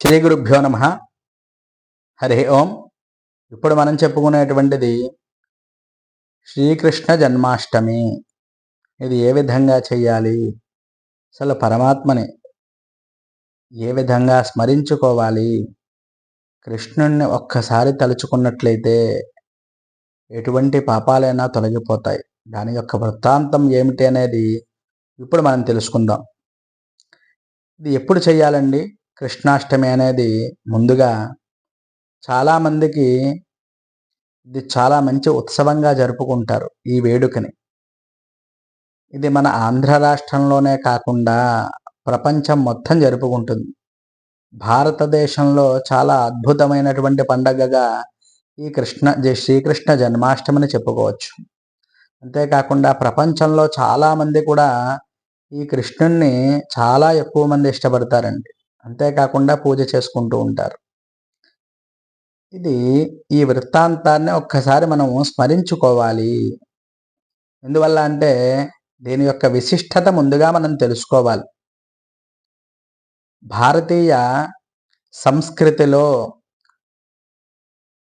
శ్రీ గురుభ్యో నమ. హరి ఓం. ఇప్పుడు మనం చెప్పుకునేటువంటిది శ్రీకృష్ణ జన్మాష్టమి. ఇది ఏ విధంగా చేయాలి అసలు పరమాత్మని ఏ విధంగా స్మరించుకోవాలి? కృష్ణుణ్ణి ఒక్కసారి తలుచుకున్నట్లయితే ఎటువంటి పాపాలైనా తొలగిపోతాయి. దాని యొక్క వృత్తాంతం ఏమిటి అనేది ఇప్పుడు మనం తెలుసుకుందాం. ఇది ఎప్పుడు చేయాలండి కృష్ణాష్టమి అనేది ముందుగా చాలామందికి ఇది చాలా మంచి ఉత్సవంగా జరుపుకుంటారు ఈ వేడుకని. ఇది మన ఆంధ్ర రాష్ట్రంలోనే కాకుండా ప్రపంచం మొత్తం జరుపుకుంటుంది. భారతదేశంలో చాలా అద్భుతమైనటువంటి పండగగా ఈ కృష్ణ శ్రీకృష్ణ జన్మాష్టమిని చెప్పుకోవచ్చు. అంతేకాకుండా ప్రపంచంలో చాలామంది కూడా ఈ కృష్ణుణ్ణి చాలా ఎక్కువ మంది ఇష్టపడతారండి. అంతేకాకుండా పూజ చేసుకుంటూ ఉంటారు. ఇది ఈ వృత్తాంతాన్ని ఒక్కసారి మనం స్మరించుకోవాలి. ఎందువల్ల అంటే దీని యొక్క విశిష్టత ముందుగా మనం తెలుసుకోవాలి. భారతీయ సంస్కృతిలో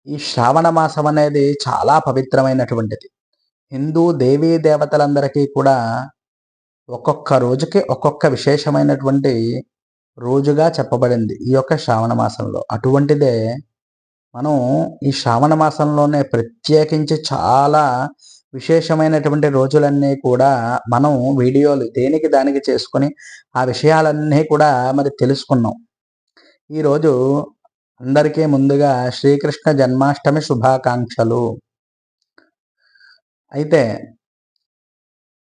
ఈ శ్రావణ మాసం అనేది చాలా పవిత్రమైనటువంటిది. హిందూ దేవీ దేవతలందరికీ కూడా ఒక్కొక్క రోజుకి ఒక్కొక్క విశేషమైనటువంటి రోజుగా చెప్పబడింది ఈ యొక్క శ్రావణ మాసంలో. అటువంటిదే మనం ఈ శ్రావణ మాసంలోనే ప్రత్యేకించి చాలా విశేషమైనటువంటి రోజులన్నీ కూడా మనం వీడియోలు దేనికి దానికి చేసుకొని ఆ విషయాలన్నీ కూడా మరి తెలుసుకున్నాం. ఈరోజు అందరికీ ముందుగా శ్రీకృష్ణ జన్మాష్టమి శుభాకాంక్షలు. అయితే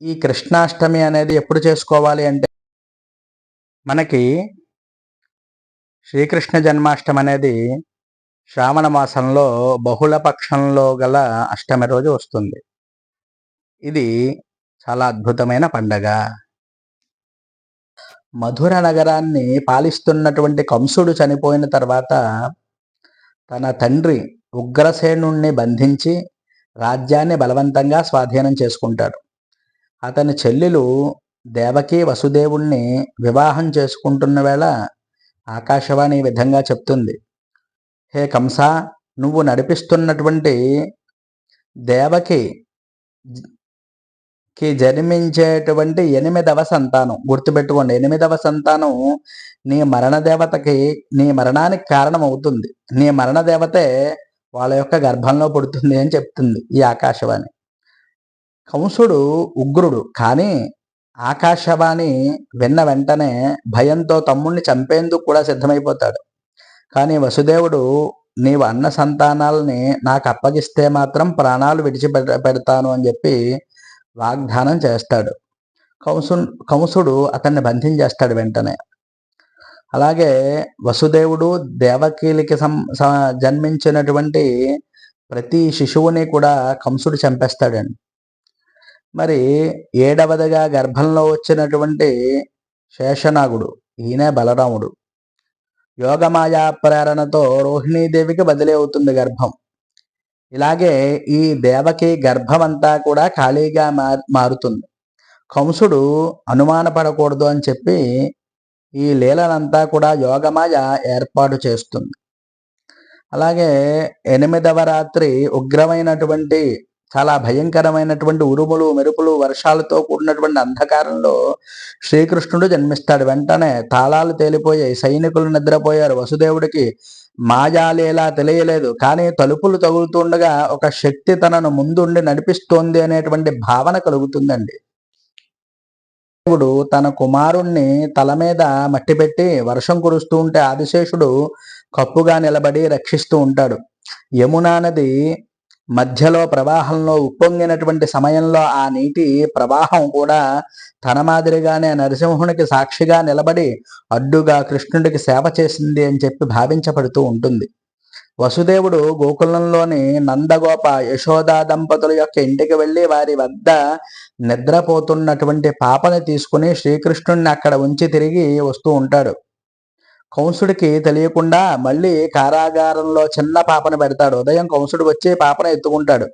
ఈ కృష్ణాష్టమి అనేది ఎప్పుడు చేసుకోవాలి అంటే మనకి శ్రీకృష్ణ జన్మాష్టమి అనేది శ్రావణ మాసంలో బహుళ పక్షంలో గల అష్టమి రోజు వస్తుంది. ఇది చాలా అద్భుతమైన పండగ. మధుర నగరాన్ని పాలిస్తున్నటువంటి కంసుడు చనిపోయిన తర్వాత తన తండ్రి ఉగ్రసేనుణ్ణి బంధించి రాజ్యాన్ని బలవంతంగా స్వాధీనం చేసుకుంటాడు. అతని చెల్లెలు దేవకి వసుదేవుణ్ణి వివాహం చేసుకుంటున్న వేళ ఆకాశవాణి విధంగా చెప్తుంది. హే కంస నువ్వు నడిపిస్తున్నటువంటి దేవకి కి జన్మించేటువంటి ఎనిమిదవ సంతానం. గుర్తుపెట్టుకోండి ఎనిమిదవ సంతానం నీ మరణ దేవతకి నీ మరణానికి కారణం అవుతుంది నీ మరణ దేవతే వాళ్ళ యొక్క గర్భంలో పుడుతుంది అని చెప్తుంది ఈ ఆకాశవాణి. కంసుడు ఉగ్రుడు కానీ ఆకాశవాణి విన్న వెంటనే భయంతో తమ్ముణ్ణి చంపేందుకు కూడా సిద్ధమైపోతాడు. కానీ వసుదేవుడు నీవు అన్న సంతానాలని నాకు అప్పగిస్తే మాత్రం ప్రాణాలు విడిచిపె పెడతాను అని చెప్పి వాగ్దానం చేస్తాడు. కంసు కంసుడు అతన్ని బంధించేస్తాడు వెంటనే. అలాగే వసుదేవుడు దేవకీలికి సం జన్మించినటువంటి ప్రతి శిశువుని కూడా కంసుడు చంపేస్తాడండి. మరి ఏడవదిగా గర్భంలో వచ్చినటువంటి శేషనాగుడు ఈయనే బలరాముడు. యోగమాయా ప్రేరణతో రోహిణీదేవికి బదిలీ అవుతుంది గర్భం. ఇలాగే ఈ దేవకి గర్భం అంతా కూడా ఖాళీగా మారుతుంది. కంసుడు అనుమానపడకూడదు అని చెప్పి ఈ లీలనంతా కూడా యోగమాయ ఏర్పాటు చేస్తుంది. అలాగే ఎనిమిదవ రాత్రి ఉగ్రమైనటువంటి చాలా భయంకరమైనటువంటి ఉరుములు మెరుపులు వర్షాలతో కూడినటువంటి అంధకారంలో శ్రీకృష్ణుడు జన్మిస్తాడు. వెంటనే తాళాలు తేలిపోయాయి సైనికులు నిద్రపోయారు. వసుదేవుడికి మాజాలేలా తెలియలేదు. కానీ తలుపులు తగులుతుండగా ఒక శక్తి తనను ముందుండి నడిపిస్తోంది అనేటువంటి భావన కలుగుతుందండి. దేవుడు తన కుమారుణ్ణి తల మీద మట్టి పెట్టి వర్షం కురుస్తూ ఉంటే ఆదిశేషుడు కప్పుగా నిలబడి రక్షిస్తూ ఉంటాడు. యమునా నది మధ్యలో ప్రవాహంలో ఉప్పొంగినటువంటి సమయంలో ఆ నీటి ప్రవాహం కూడా తన మాదిరిగానే నరసింహునికి సాక్షిగా నిలబడి అడ్డుగా కృష్ణుడికి సేవ చేసింది అని చెప్పి భావించబడుతూ ఉంటుంది. వసుదేవుడు గోకులంలోని నందగోప యశోదా దంపతుల యొక్క ఇంటికి వెళ్ళి వారి వద్ద నిద్రపోతున్నటువంటి పాపని తీసుకుని శ్రీకృష్ణుడిని అక్కడ ఉంచి తిరిగి వస్తూ ఉంటాడు. కంసుడికి తెలియకుండా మళ్ళీ కారాగారంలో చిన్న పాపను పెడతాడు. ఉదయం కంసుడు వచ్చి పాపను ఎత్తుకుంటాడు.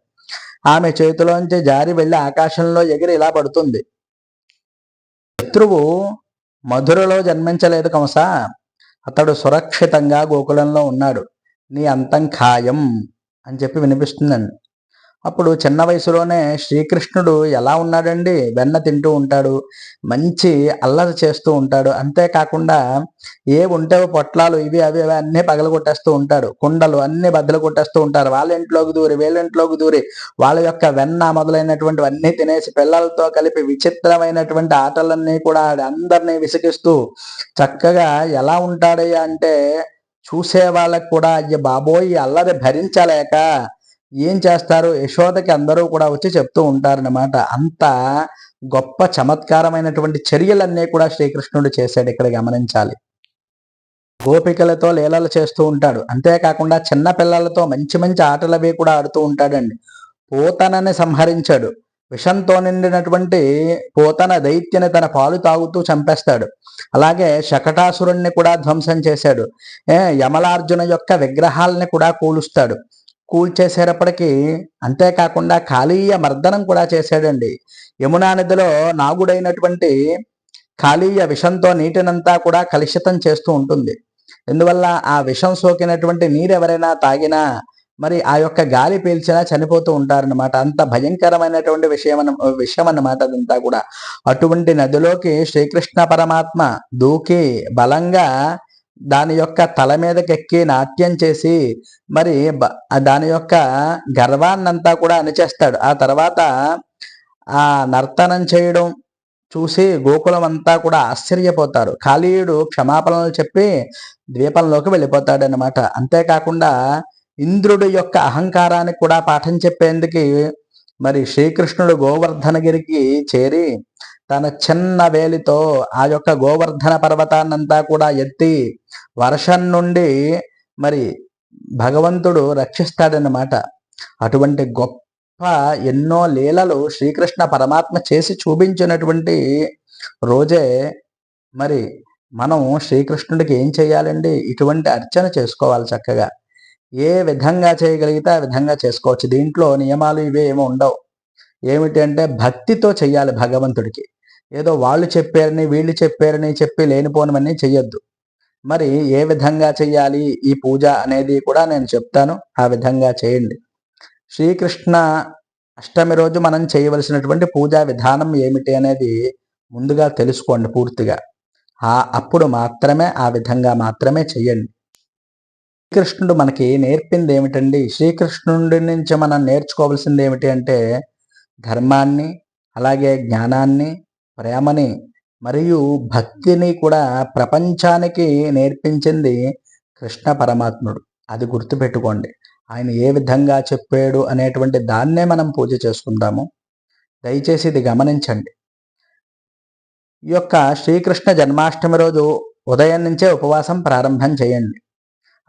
ఆమె చేతిలోంచి జారి వెళ్ళి ఆకాశంలో ఎగిరి ఇలా పడుతుంది. శత్రువు మధురలో జన్మించలేదు కంస. అతడు సురక్షితంగా గోకులంలో ఉన్నాడు. నీ అంతం ఖాయం అని చెప్పి వినిపిస్తుందండి. అప్పుడు చిన్న వయసులోనే శ్రీకృష్ణుడు ఎలా ఉన్నాడండి? వెన్న తింటూ ఉంటాడు. మంచి అల్లరి చేస్తూ ఉంటాడు. అంతేకాకుండా ఏ ఉంటే పొట్లాలు ఇవి అవి అవి అన్నీ కొట్టేస్తూ ఉంటాడు. కుండలు అన్ని బద్దలు కొట్టేస్తూ ఉంటారు. వాళ్ళ ఇంట్లోకి దూరి వీళ్ళ ఇంట్లోకి దూరి వాళ్ళ యొక్క వెన్న మొదలైనటువంటి అన్ని తినేసి పిల్లలతో కలిపి విచిత్రమైనటువంటి ఆటలన్నీ కూడా అందరినీ విసిగిస్తూ చక్కగా ఎలా ఉంటాడయ్యా అంటే చూసే వాళ్ళకు కూడా అయ్య బాబోయ్ అల్లరి భరించలేక ఏం చేస్తారు? యశోదకి అందరూ కూడా వచ్చి చెప్తూ ఉంటారన్నమాట. అంత గొప్ప చమత్కారమైనటువంటి చర్యలన్నీ కూడా శ్రీకృష్ణుడు చేశాడు ఇక్కడ గమనించాలి. గోపికలతో లీలలు చేస్తూ ఉంటాడు. అంతేకాకుండా చిన్న పిల్లలతో మంచి మంచి ఆటలవి కూడా ఆడుతూ ఉంటాడండి. పోతనని సంహరించాడు. విషంతో నిండినటువంటి పోతన దైత్యని తన పాలు తాగుతూ చంపేస్తాడు. అలాగే శకటాసురుణ్ణి కూడా ధ్వంసం చేశాడు. యమలార్జున యొక్క విగ్రహాలని కూడా కూలుస్తాడు. కూల్చేసేటప్పటికీ అంతేకాకుండా కాళీయ మర్దనం కూడా చేశాడండి. యమునా నదిలో నాగుడైనటువంటి కాళీయ విషంతో నీటినంతా కూడా కలుషితం చేస్తూ ఉంటుంది. ఎందువల్ల ఆ విషం సోకినటువంటి నీరు ఎవరైనా తాగినా మరి ఆ యొక్క గాలి పీల్చినా చనిపోతూ ఉంటారనమాట అంత భయంకరమైనటువంటి విషయం విషయం అన్నమాట అదంతా కూడా. అటువంటి నదిలోకి శ్రీకృష్ణ పరమాత్మ దూకి బలంగా దాని యొక్క తల మీదకెక్కి నాట్యం చేసి మరి దాని యొక్క గర్వాన్నంతా కూడా అణిచేస్తాడు. ఆ తర్వాత ఆ నర్తనం చేయడం చూసి గోకులం అంతా కూడా ఆశ్చర్యపోతారు. కాళీయుడు క్షమాపణలు చెప్పి ద్వీపంలోకి వెళ్ళిపోతాడనమాట అంతేకాకుండా ఇంద్రుడి యొక్క అహంకారానికి కూడా పాఠం చెప్పేందుకు మరి శ్రీకృష్ణుడు గోవర్ధనగిరికి చేరి తన చిన్న వేలితో ఆ యొక్క గోవర్ధన పర్వతాన్నంతా కూడా ఎత్తి వర్షం నుండి మరి భగవంతుడు రక్షిస్తాడన్నమాట. అటువంటి గొప్ప ఎన్నో లీలలు శ్రీకృష్ణ పరమాత్మ చేసి చూపించినటువంటి రోజే మరి మనం శ్రీకృష్ణుడికి ఏం చేయాలండి? ఇటువంటి అర్చన చేసుకోవాలి చక్కగా. ఏ విధంగా చేయగలిగితే ఆ విధంగా చేసుకోవచ్చు. దీంట్లో నియమాలు ఇవే ఏమి ఉండవు. ఏమిటి అంటే భక్తితో చేయాలి భగవంతుడికి. ఏదో వాళ్ళు చెప్పారని వీళ్ళు చెప్పారని చెప్పి లేనిపోనవన్నీ చెయ్యొద్దు. మరి ఏ విధంగా చెయ్యాలి? ఈ పూజ అనేది కూడా నేను చెప్తాను. ఆ విధంగా చేయండి. శ్రీకృష్ణ అష్టమి రోజు మనం చేయవలసినటువంటి పూజా విధానం ఏమిటి అనేది ముందుగా తెలుసుకోండి పూర్తిగా. ఆ అప్పుడు మాత్రమే ఆ విధంగా మాత్రమే చెయ్యండి. శ్రీకృష్ణుడు మనకి నేర్పింది ఏమిటండి? శ్రీకృష్ణుడి నుంచి మనం నేర్చుకోవాల్సింది ఏమిటి అంటే ధర్మాన్ని అలాగే జ్ఞానాన్ని ప్రేమని మరియు భక్తిని కూడా ప్రపంచానికి నేర్పించింది కృష్ణ పరమాత్ముడు. అది గుర్తుపెట్టుకోండి. ఆయన ఏ విధంగా చెప్పాడు అనేటువంటి దాన్నే మనం పూజ చేసుకుందాము. దయచేసి ఇది గమనించండి. ఈ యొక్క శ్రీకృష్ణ జన్మాష్టమి రోజు ఉదయం నుంచే ఉపవాసం ప్రారంభం చేయండి.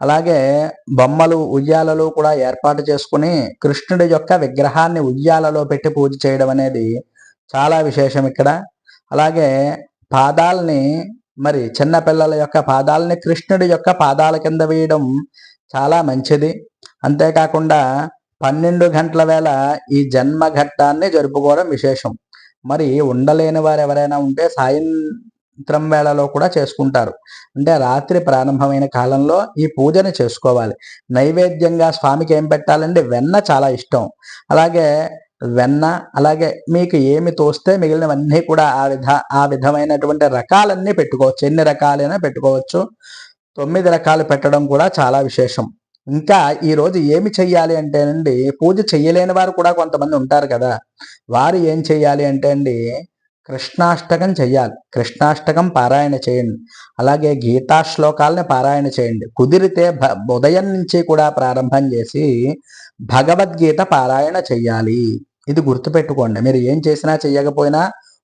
అలాగే బొమ్మలు ఉయ్యాలలు కూడా ఏర్పాటు చేసుకుని కృష్ణుడి యొక్క విగ్రహాన్ని ఉయ్యాలలో పెట్టి పూజ చేయడం అనేది చాలా విశేషం ఇక్కడ. అలాగే పాదాలని మరి చిన్న పిల్లల యొక్క పాదాలని కృష్ణుడి యొక్క పాదాల కింద వేయడం చాలా మంచిది. అంతేకాకుండా పన్నెండు గంటల వేళ ఈ జన్మ ఘట్టాన్ని జరుపుకోవడం విశేషం. మరి ఉండలేని వారు ఎవరైనా ఉంటే సాయంత్రం వేళలో కూడా చేసుకుంటారు. అంటే రాత్రి ప్రారంభమైన కాలంలో ఈ పూజను చేసుకోవాలి. నైవేద్యంగా స్వామికి ఏం పెట్టాలంటే వెన్న చాలా ఇష్టం. అలాగే వెన్న అలాగే మీకు ఏమి తోస్తే మిగిలినవన్నీ కూడా ఆ విధ ఆ విధమైనటువంటి రకాలన్నీ పెట్టుకోవచ్చు. ఎన్ని రకాలైనా పెట్టుకోవచ్చు. తొమ్మిది రకాలు పెట్టడం కూడా చాలా విశేషం. ఇంకా ఈరోజు ఏమి చెయ్యాలి అంటే అండి పూజ చెయ్యలేని వారు కూడా కొంతమంది ఉంటారు కదా. వారు ఏం చెయ్యాలి అంటే అండి కృష్ణాష్టకం చెయ్యాలి. కృష్ణాష్టకం పారాయణ చేయండి. అలాగే గీతా శ్లోకాలని పారాయణ చేయండి. కుదిరితే ఉదయం నుంచి కూడా ప్రారంభం చేసి భగవద్గీత పారాయణ చెయ్యాలి. ఇది గుర్తుపెట్టుకోండి. మీరు ఏం చేసినా చెయ్యకపోయినా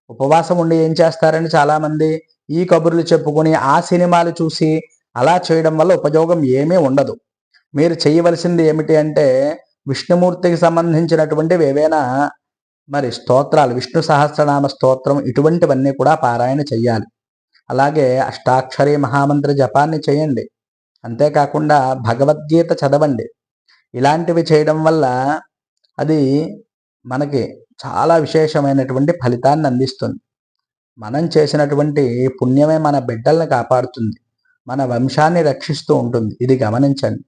ఉపవాసం ఉండి ఏం చేస్తారని చాలామంది ఈ కబుర్లు చెప్పుకొని ఆ సినిమాలు చూసి అలా చేయడం వల్ల ఉపయోగం ఏమీ ఉండదు. మీరు చేయవలసింది ఏమిటి అంటే విష్ణుమూర్తికి సంబంధించినటువంటి ఏవైనా మరి స్తోత్రాలు విష్ణు సహస్రనామ స్తోత్రం ఇటువంటివన్నీ కూడా పారాయణ చెయ్యాలి. అలాగే అష్టాక్షరి మహామంత్ర జపాన్ని చేయండి. అంతేకాకుండా భగవద్గీత చదవండి. ఇలాంటివి చేయడం వల్ల అది మనకి చాలా విశేషమైనటువంటి ఫలితాన్ని అందిస్తుంది. మనం చేసినటువంటి పుణ్యమే మన బిడ్డల్ని కాపాడుతుంది. మన వంశాన్ని రక్షిస్తూ ఉంటుంది. ఇది గమనించండి.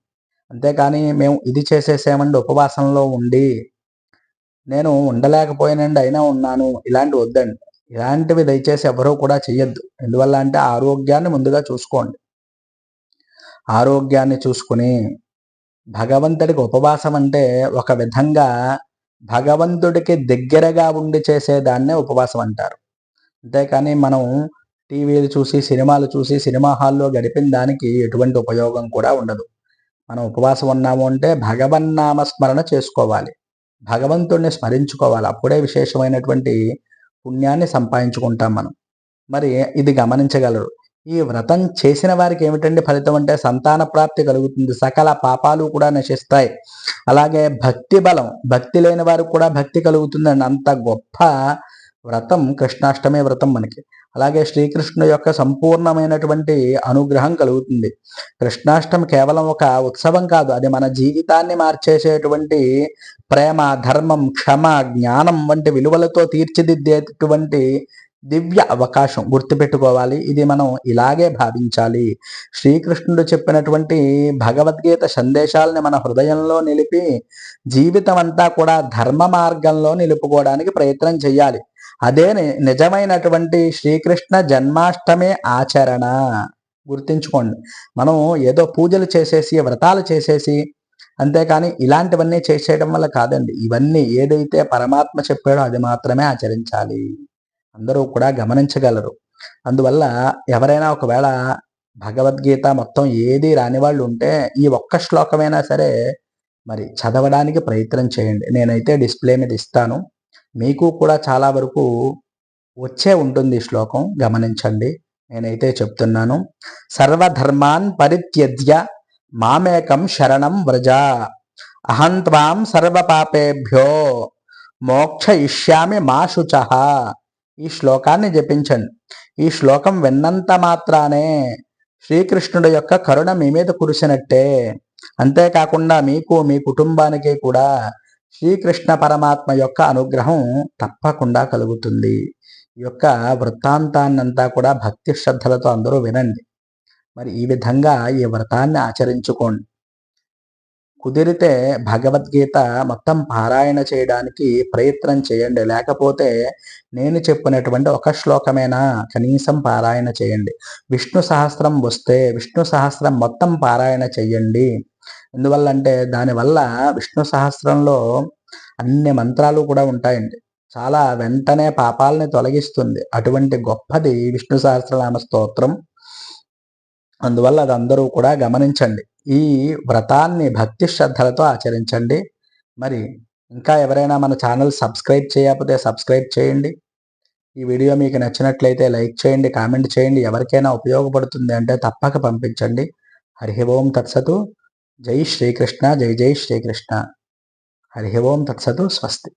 అంతేకాని మేము ఇది చేసేసామండి ఉపవాసంలో ఉండి నేను ఉండలేకపోయానండి అయినా ఉన్నాను ఇలాంటి వద్దండి. ఇలాంటివి దయచేసి ఎవరూ కూడా చెయ్యొద్దు. ఎందువల్ల అంటే ఆరోగ్యాన్ని ముందుగా చూసుకోండి. ఆరోగ్యాన్ని చూసుకుని భగవంతుడికి ఉపవాసం అంటే ఒక విధంగా భగవంతుడికి దగ్గరగా ఉండి చేసేదాన్నే ఉపవాసం అంటారు. అంతేకాని మనం టీవీలు చూసి సినిమాలు చూసి సినిమా హాల్లో గడిపిన దానికి ఎటువంటి ఉపయోగం కూడా ఉండదు. మనం ఉపవాసం ఉన్నాము అంటే భగవన్నామ స్మరణ చేసుకోవాలి. భగవంతుడిని స్మరించుకోవాలి. అప్పుడే విశేషమైనటువంటి పుణ్యాన్ని సంపాదించుకుంటాం మనం. మరి ఇది గమనించగలరు. ఈ వ్రతం చేసిన వారికి ఏమిటండి ఫలితం అంటే సంతాన ప్రాప్తి కలుగుతుంది. సకల పాపాలు కూడా నశిస్తాయి. అలాగే భక్తి బలం భక్తి లేని వారికి కూడా భక్తి కలుగుతుందండి. అంత గొప్ప వ్రతం కృష్ణాష్టమి వ్రతం మనకి. అలాగే శ్రీకృష్ణుడు యొక్క సంపూర్ణమైనటువంటి అనుగ్రహం కలుగుతుంది. కృష్ణాష్టమి కేవలం ఒక ఉత్సవం కాదు. అది మన జీవితాన్ని మార్చేసేటువంటి ప్రేమ ధర్మం క్షమ జ్ఞానం వంటి విలువలతో తీర్చిదిద్దేటువంటి దివ్య అవకాశం గుర్తుపెట్టుకోవాలి. ఇది మనం ఇలాగే భావించాలి. శ్రీకృష్ణుడు చెప్పినటువంటి భగవద్గీత సందేశాలని మన హృదయంలో నిలిపి జీవితం అంతా కూడా ధర్మ మార్గంలో నిలుపుకోవడానికి ప్రయత్నం చేయాలి అదే నిజమైనటువంటి శ్రీకృష్ణ జన్మాష్టమి ఆచరణ. గుర్తించుకోండి. మనం ఏదో పూజలు చేసేసి వ్రతాలు చేసేసి అంతేకాని ఇలాంటివన్నీ చేసేయడం వల్ల కాదండి. ఇవన్నీ ఏదైతే పరమాత్మ చెప్పాడో అది మాత్రమే ఆచరించాలి. అందరూ కూడా గమనించగలరు. అందువల్ల ఎవరైనా ఒకవేళ భగవద్గీత మొత్తం ఏది రాని వాళ్ళు ఉంటే ఈ ఒక్క శ్లోకమైనా సరే మరి చదవడానికి ప్రయత్నం చేయండి. నేనైతే డిస్ప్లే మీద ఇస్తాను. మీకు కూడా చాలా వరకు వచ్చే ఉంటుంది శ్లోకం. గమనించండి. నేనైతే చెప్తున్నాను. సర్వధర్మాన్ పరిత్యజ్య మామేకం శరణం వ్రజ. అహంత్వాం సర్వపాపేభ్యో. మోక్ష ఇష్యామి మా శుచ. ఈ శ్లోకాన్ని జపించండి. ఈ శ్లోకం విన్నంత మాత్రానే శ్రీకృష్ణుడు యొక్క కరుణ మీ మీద కురిసినట్టే. అంతేకాకుండా మీకు మీ కుటుంబానికి కూడా శ్రీకృష్ణ పరమాత్మ యొక్క అనుగ్రహం తప్పకుండా కలుగుతుంది. ఈ యొక్క వృత్తాంతాన్నంతా కూడా భక్తి శ్రద్ధలతో అందరూ వినండి. మరి ఈ విధంగా ఈ వ్రతాన్ని ఆచరించుకోండి. కుదిరితే భగవద్గీత మొత్తం పారాయణ చేయడానికి ప్రయత్నం చేయండి. లేకపోతే నేను చెప్పినటువంటి ఒక శ్లోకమైనా? కనీసం పారాయణ చేయండి. విష్ణు సహస్రం వస్తే విష్ణు సహస్రం మొత్తం పారాయణ చేయండి. ఎందువల్ల అంటే దానివల్ల విష్ణు సహస్రంలో అన్ని మంత్రాలు కూడా ఉంటాయండి. చాలా వెంటనే పాపాలని తొలగిస్తుంది. అటువంటి గొప్పది విష్ణు సహస్రనామ స్తోత్రం. అందువల్ల అది అందరూ కూడా గమనించండి. ఈ వ్రతాన్ని భక్తి శ్రద్ధలతో ఆచరించండి. మరి ఇంకా ఎవరైనా మన ఛానల్ సబ్స్క్రైబ్ చేయకపోతే సబ్స్క్రైబ్ చేయండి. ఈ వీడియో మీకు నచ్చినట్లయితే లైక్ చేయండి కామెంట్ చేయండి. ఎవరికైనా ఉపయోగపడుతుంది అంటే తప్పక పంపించండి. హరి ఓం తత్సతు. జై శ్రీకృష్ణ జై జై శ్రీకృష్ణ. హరి ఓం తత్సతు. స్వస్తి.